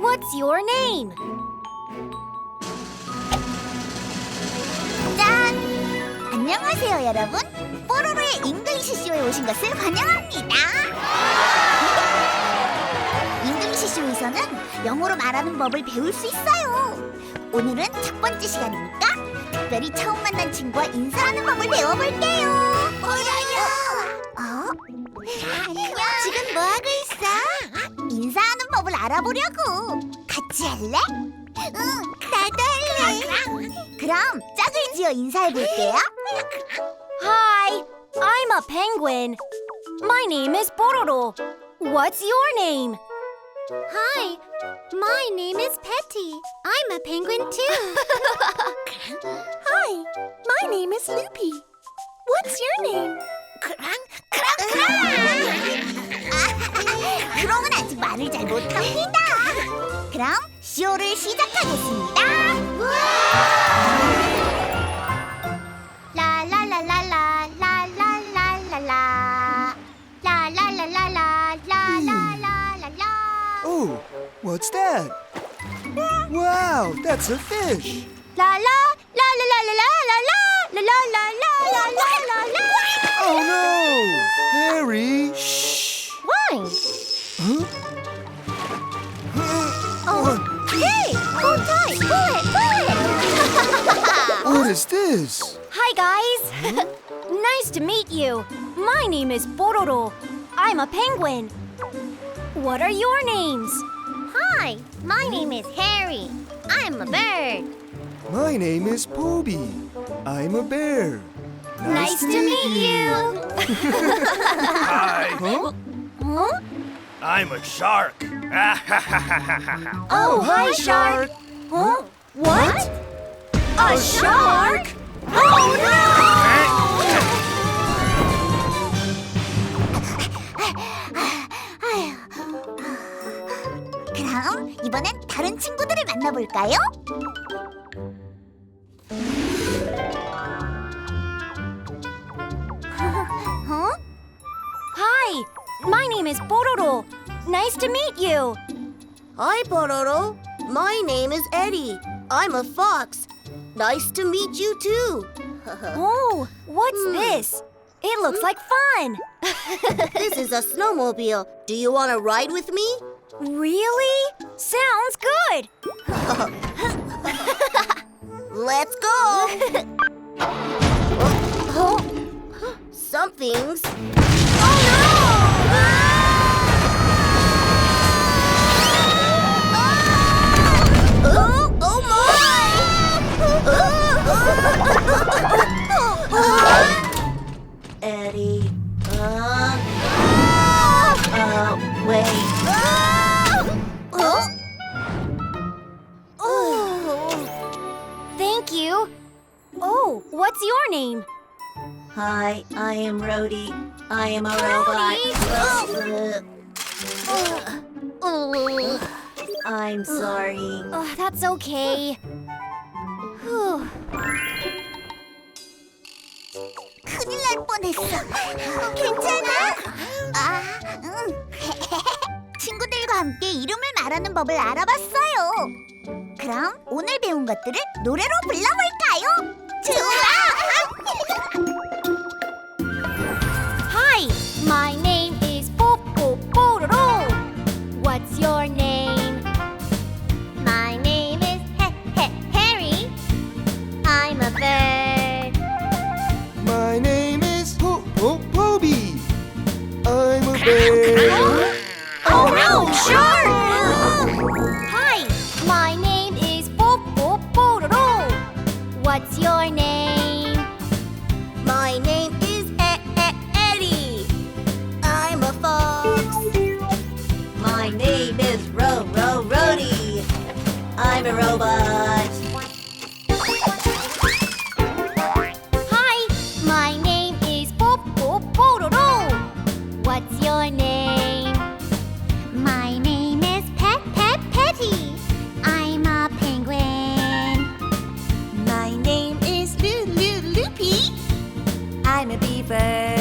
What's your name? 짠! 안녕하세요, 여러분. 뽀로로의 잉글리시 쇼에 오신 것을 환영합니다. 잉글리시 쇼에서는 영어로 말하는 법을 배울 수 있어요. 오늘은 첫 번째 시간이니까 특별히 처음 만난 친구와 인사하는 법을 배워볼게요. 뭐라요? 어? 안녕. 지금 뭐 하고 알아보려고. 같이 할래? 응, 나도 할래. 그럼 짝을 지어 인사해 볼게요. Hi, I'm a penguin. My name is Pororo. What's your name? Hi, my name is Petty. I'm a penguin too. Hi, my name is Loopy. What's your name? 크랑 크랑 잘 못합니다. 그럼 쇼를 시작하겠습니다. 라라라라라라라라라라 라라라라라라라라라 Oh, what's that? Wow, that's a fish. 라라 라라라라라라라라라라라라 Oh What is this? Hi, guys. Hmm? nice to meet you. My name is Bororo. I'm a penguin. What are your names? Hi, my name is Harry. I'm a bird. My name is Poby. I'm a bear. Nice to meet you. Hi, Huh? Huh? I'm a shark. Oh, oh, hi, shark. Huh? What? A shark? Oh, 그럼 이번엔 다른 친구들을 만나볼까요? 어? Hi, my name is Pororo. Nice to meet you. Hi, Pororo. My name is Eddie. I'm a fox. Nice to meet you too. Oh, what's hmm. this? It looks like fun. this is a snowmobile. Do you want to ride with me? Really? Sounds good. Oh, what's your name? Hi, I am Rhodey. I am a Rhodey? robot. I'm sorry. Oh, that's okay. Whew. 큰일 날 뻔했어. 괜찮아? 아, 응. 친구들과 함께 이름을 말하는 법을 알아봤어요. 그럼 오늘 배운 것들을 노래로 불러볼까요? to Wonder Robot. Hi, my name is Popo Pop Pororo. What's your name? My name is Pet Pet Petty. I'm a penguin. My name is Lulu Loopy. I'm a beaver.